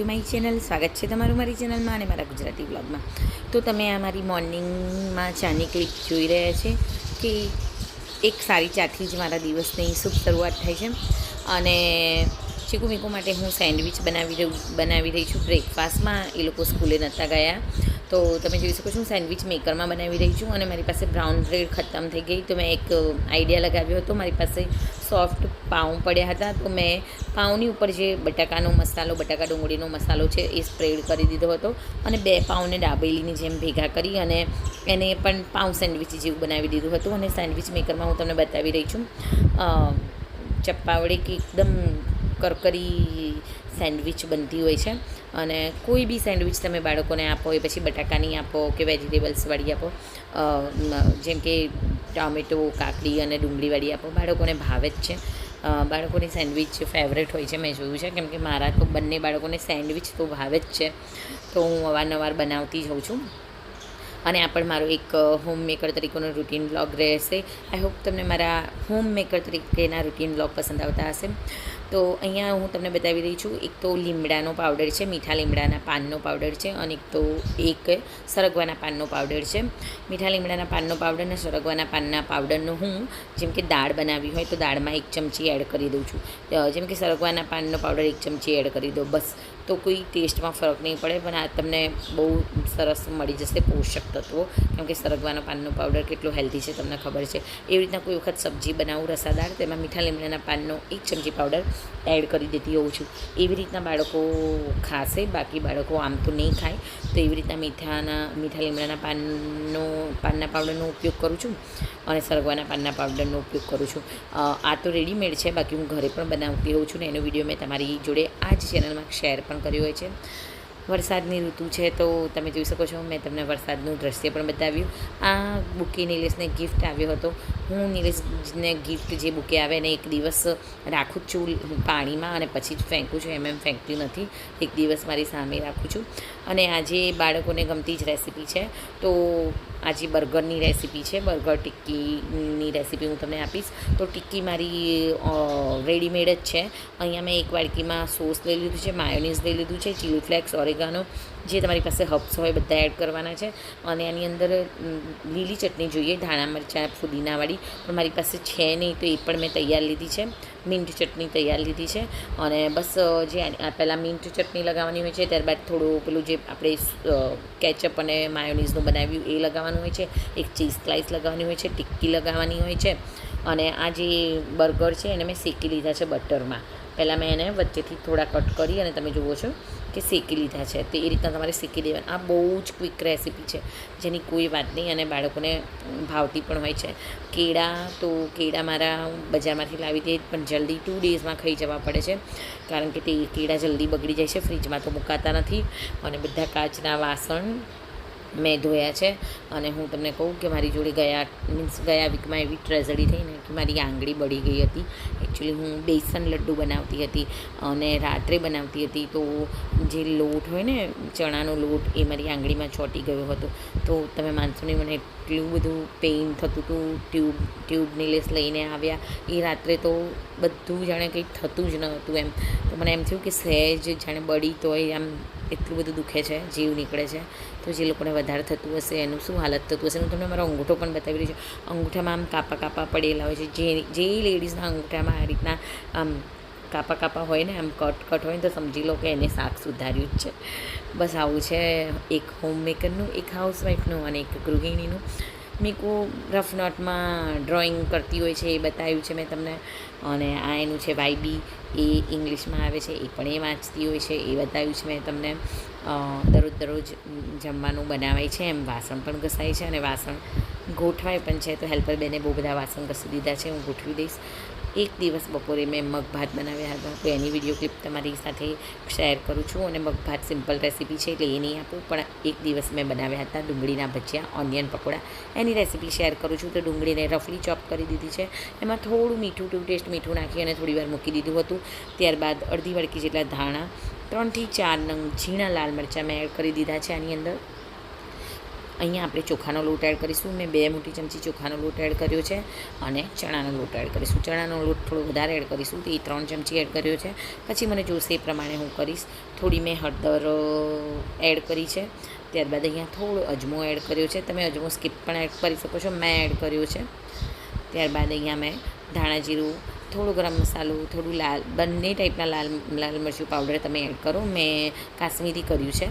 To my channel સ્વાગત છે તમારું મારી ચેનલમાં અને મારા ગુજરાતી બ્લોગમાં તો તમે આ મારી મોર્નિંગમાં ચાની ક્લિપ જોઈ રહ્યા છે કે એક સારી ચાથી જ મારા દિવસની શુભ શરૂઆત થાય છે. અને ચીકુ મીકુ માટે હું સેન્ડવિચ બનાવી રહી બનાવી રહી છું. બ્રેકફાસ્ટમાં એ લોકો સ્કૂલે નહોતા ગયા. તો તમે જોઈ શકો છો સેન્ડવિચ મેકરમાં બનાવી રહી છું અને મારી પાસે બ્રાઉન બ્રેડ ખતમ થઈ ગઈ. તો મેં એક આઈડિયા લગાવ્યો હતો. મારી પાસે સોફ્ટ પાઉં પડ્યા હતા. તો મેં પાઉંની ઉપર જે બટાકાનો મસાલો બટાકા ડુંગળીનો મસાલો છે એ સ્પ્રેડ કરી દીધો હતો અને બે પાઉંને દાબેલીની જેમ ભેગા કરી અને એને પણ પાઉં સેન્ડવિચ જેવું બનાવી દીધું હતું. અને સેન્ડવિચ મેકરમાં હું તમને બતાવી રહી છું. અ, ચપ્પા વડે કે એકદમ કરકરી સેન્ડવિચ બનતી હોય છે. અને કોઈ બી સેન્ડવિચ તમે બાળકોને આપો, એ પછી બટાકાની આપો કે વેજીટેબલ્સવાળી આપો જેમ કે ટામેટો, કાકડી અને ડુંગળીવાળી આપો. બાળકોને ભાવે જ છે. બાળકોની સેન્ડવિચ ફેવરેટ હોય છે. મેં જોયું છે. કેમ કે મારા તો બંને બાળકોને સેન્ડવિચ તો ભાવે જ છે. તો હું અવારનવાર બનાવતી જ હોઉં છું. અને આ પણ મારો એક હોમ મેકર તરીકેનો રૂટીન બ્લોગ રહેશે. આઈ હોપ તમને મારા હોમ મેકર તરીકેના રૂટીન બ્લોગ પસંદ આવતા હશે. તો અહીંયા હું તમને બતાવી રહી છું, એક તો લીમડાનો પાવડર છે, મીઠા લીમડાના પાનનો પાવડર છે અને એક તો એક સરગવાના પાનનો પાવડર છે. મીઠા લીમડાના પાનનો પાવડર અને સરગવાના પાનના પાવડરનો હું, જેમ કે દાળ બનાવી હોય તો દાળમાં એક ચમચી એડ કરી દઉં છું. જેમ કે સરગવાના પાનનો પાવડર એક ચમચી એડ કરી દો, બસ. તો કોઈ ટેસ્ટમાં ફરક નહીં પડે, પણ આ તમને બહુ સરસ મળી જશે પોષક તત્વો. કેમ કે સરગવાના પાનનો પાવડર કેટલો હેલ્ધી છે તમને ખબર છે. એવી રીતના કોઈ વખત સબ્જી બનાવું, રસાદાર તેમાં મીઠા લીમડાના પાનનો એક ચમચી પાવડર એડ કરી દેતી હોઉં છું. એવી રીતના બાળકો ખાશે, બાકી બાળકો આમ તો નહીં ખાય. તો એવી રીતના મીઠાના, મીઠા લીમડાના પાનનો, પાનના પાવડરનો ઉપયોગ કરું છું અને સરગવાના પાનના પાવડરનો ઉપયોગ કરું છું. આ તો રેડીમેડ છે, બાકી હું ઘરે પણ બનાવતી હોઉં છું ને એનો વીડિયો મેં તમારી જોડે આ જ ચેનલમાં શેર પણ કર્યો હોય છે. વરસાદની ઋતુ છે તો તમે જોઈ શકો છો, મેં તમને વરસાદનું દ્રશ્ય પણ બતાવ્યું. આ બુકે નિલેશને ગિફ્ટ આવ્યો હતો. હું નીરજને ગિફ્ટ જે બુકે આવે એને એક દિવસ રાખું છું પાણીમાં અને પછી જ ફેંકું છું એમ એમ ફેંકતી નથી. એક દિવસ મારી સામે રાખું છું. અને આજે બાળકોને ગમતી જ રેસીપી છે. તો આજે બર્ગરની રેસીપી છે, બર્ગર ટિક્કીની રેસીપી હું તમને આપીશ. તો ટિક્કી મારી રેડીમેડ જ છે. અહીંયા મેં એક વાડકીમાં સોસ લઈ લીધું છે માયોનીઝ લઈ લીધું છે ચીલી ફ્લેક્સ ઓરેગાનો જે તમારી પાસે હબ્સ હોય, બધા એડ કરવાના છે. અને આની અંદર લીલી ચટણી જોઈએ, ધાણા મરચાં, ફુદીનાવાળી પણ મારી પાસે છે નહીં તો એ પણ મેં તૈયાર લીધી છે. મિન્ટ ચટણી તૈયાર લીધી છે. અને બસ જે પહેલાં મિન્ટ ચટણી લગાવવાની હોય છે, ત્યારબાદ થોડું પેલું જે આપણે કેચઅપ અને માયોનીઝનું બનાવ્યું એ લગાવવાનું હોય છે. એક ચીઝ સ્લાઇસ લગાવવાની હોય છે, ટિક્કી લગાવવાની હોય છે. અને આ જે બર્ગર છે એને મેં શેકી લીધા છે બટરમાં. પહેલાં મેં એને વચ્ચેથી થોડા કટ કરી અને તમે જુઓ છો કે શેકી લીધા છે. તો એ રીતના તમારે શેકી દેવાના આ બહુ જ ક્વિક રેસીપી છે, જેની કોઈ વાત નહીં અને બાળકોને ભાવતી પણ હોય છે. કેળા તો કેળા મારા બજારમાંથી લાવી દે, પણ જલ્દી ટુ ડેઝમાં ખાઈ જવા પડે છે. કારણ કે તે કેળા જલ્દી બગડી જાય છે, ફ્રીજમાં તો મુકાતા નથી. અને બધા કાચના વાસણ મેં ધોયા છે અને હું તમને કહું કે મારી જોડે ગયા, મીન્સ ગયા વીકમાં એવી ટ્રેઝડી થઈને કે મારી આંગળી બળી ગઈ હતી. એકચ્યુઅલી હું બેસન લડ્ડુ બનાવતી હતી અને રાત્રે બનાવતી હતી તો જે લોટ હોય ને ચણાનો લોટ એ મારી આંગળીમાં ચોંટી ગયો હતો. તો તમે માનશો નહીં, મને એટલું બધું પેઇન થતું હતું ટ્યુબ ટ્યુબની લેસ લઈને આવ્યા. એ રાત્રે તો બધું જાણે કંઈ થતું જ ન હતું એમ. તો મને એમ થયું કે સહેજ જાણે બળી તોય આમ એટલું બધું દુખે છે, જીવ નીકળે છે. તો જે લોકોને વધારે થતું હશે, એનું શું હાલત થતું હશે? હું તમને મારો અંગૂઠો પણ બતાવી રહી છું. અંગૂઠામાં આમ કાપા કાપા પડેલા હોય છે. જે જે લેડીઝના અંગૂઠામાં આ રીતના આમ કાપા કાપા હોય ને, આમ કટ કટ હોય ને, તો સમજી લો કે એને શાક સુધાર્યું જ છે. બસ આવું છે એક હોમમેકરનું એક હાઉસવાઈફનું અને એક ગૃહિણીનું. મીકુ રફ નોટમાં ડ્રોઈંગ કરતી હોય છે એ બતાવ્યું છે મેં તમને. અને આ એનું છે વાયબી એ ઇંગ્લિશમાં આવે છે, એ પણ એ વાંચતી હોય છે, એ બતાવ્યું છે મેં તમને. દરરોજ દરરોજ જમવાનું બનાવાય છે, એમ વાસણ પણ ઘસાય છે અને વાસણ ગોઠવાય પણ છે, તો હેલ્પર બેને બહુ બધા વાસણ ઘસી દીધા છે, હું ગોઠવી દઈશ. એક દિવસ બપોરે મેં મગ ભાત બનાવ્યા હતા, તો એની વીડિયો ક્લિપ તમારી સાથે શેર કરું છું અને મગ ભાત સિમ્પલ રેસીપી છે, એટલે એ નહીં આપું, પણ એક દિવસ મેં બનાવ્યા હતા, ડુંગળીના ભજીયા, ઓનિયન પકોડા. એની રેસીપી શેર કરું છું, તો ડુંગળીને રફલી ચોપ કરી દીધી છે. એમાં થોડું મીઠું ટુ ટેસ્ટ મીઠું નાખી અને થોડી વાર મૂકી દીધું હતું. ત્યારબાદ અડધી વડકી જેટલા ધાણા, ત્રણથી ચાર નંગ ઝીણા લાલ મરચાં મેં એડ કરી દીધા છે આની અંદર. અહીંયા આપણે ચોખાનો લોટ એડ કરીશું. મેં બે મોટી ચમચી ચોખાનો લોટ એડ કર્યો છે અને ચણાનો લોટ એડ કરીશું. ચણાનો લોટ થોડો વધારે એડ કરીશું તો ત્રણ ચમચી એડ કર્યો છે. પછી મને જોશે એ પ્રમાણે હું કરીશ. થોડી મેં હળદર એડ કરી છે. ત્યારબાદ અહીંયા થોડો અજમો એડ કર્યો છે. તમે અજમો સ્કીપ પણ એડ કરી શકો છો. મેં એડ કર્યો છે. ત્યારબાદ અહીંયા મેં ધાણા જીરું થોડો ગરમ મસાલો, થોડું લાલ, બંને ટાઈપના લાલ લાલ મરચું પાવડર તમે એડ કરો. મેં કાશ્મીરી કર્યું છે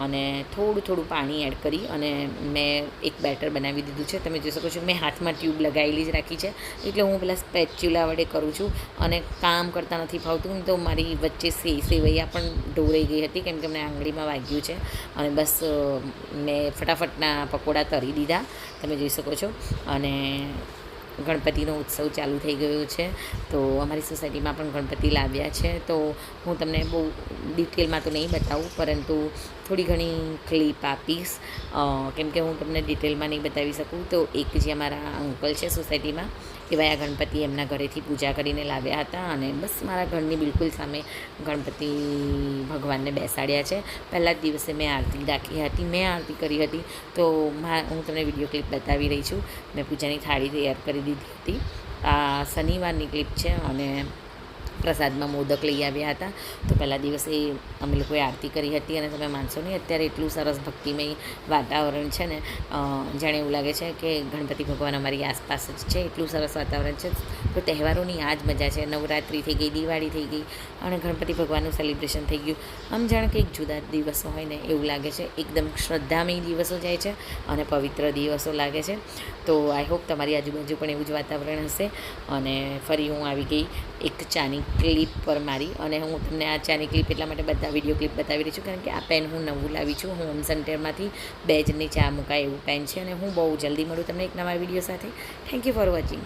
અને થોડું થોડું પાણી એડ કરી અને મેં એક બેટર બનાવી દીધું છે. તમે જોઈ શકો છો, મેં હાથમાં ટ્યુબ લગાવેલી જ રાખી છે. એટલે હું પેલા સ્પેચ્યુલા વડે કરું છું અને કામ કરતાં નથી ફાવતું. તો મારી વચ્ચે સે, સેવૈયા પણ ઢોરાઈ ગઈ હતી, કેમ કે મને આંગળીમાં વાગ્યું છે. અને બસ મેં ફટાફટના પકોડા તરી દીધા. તમે જોઈ શકો છો. અને ગણપતિનો ઉત્સવ ચાલુ થઈ ગયો છે. તો અમારી સોસાયટીમાં પણ ગણપતિ લાવ્યા છે. તો હું તમને બહુ ડિટેલમાં તો નહીં બતાવું, પરંતુ થોડી ઘણી ક્લિપ આપીશ. કેમ કે હું તમને ડિટેલમાં નહીં બતાવી શકું. તો એક જે અમારા અંકલ છે સોસાયટીમાં એવા આ ગણપતિ એમના ઘરેથી પૂજા કરીને લાવ્યા હતા અને બસ મારા ઘરની બિલકુલ સામે ગણપતિ ભગવાનને બેસાડ્યા છે. પહેલા જ દિવસે મેં આરતી રાખી હતી, મેં આરતી કરી હતી. તો હું તમને વીડિયો ક્લિપ બતાવી રહી છું. મેં પૂજાની થાળી તૈયાર કરી દીધી હતી. આ શનિવારની ક્લિપ છે અને પ્રસાદમાં મોદક લઈ આવ્યા હતા. તો પહેલા દિવસે અમે લોકોએ આરતી કરી હતી અને તમે માનશો નહીં, અત્યારે એટલું સરસ ભક્તિમય વાતાવરણ છે ને જાણે એવું લાગે છે કે ગણપતિ ભગવાન અમારી આસપાસ જ છે. એટલું સરસ વાતાવરણ છે. તો તહેવારોની આ જ મજા છે. નવરાત્રિ થઈ ગઈ, દિવાળી થઈ ગઈ અને ગણપતિ ભગવાનનું સેલિબ્રેશન થઈ ગયું. આમ જાણે કે એક જુદા દિવસો હોય ને એવું લાગે છે. એકદમ શ્રદ્ધામય દિવસો જાય છે અને પવિત્ર દિવસો લાગે છે. તો આઈ હોપ તમારી આજુબાજુ પણ એવું જ વાતાવરણ હશે. અને ફરી હું આવી ગઈ એક ચાની ક્લિપ પર મારી અને હું તમને આ ચાની ક્લિપ એટલા માટે બધા વીડિયો ક્લિપ બતાવી રહી છું કારણ કે આ પેન હું નવું લાવી છું. હોમ સેન્ટરમાંથી બે જણની ચા મુકાય એવું પેન છે અને હું બહુ જલ્દી મળું તમને એક નવા વીડિયો સાથે. Thank you for watching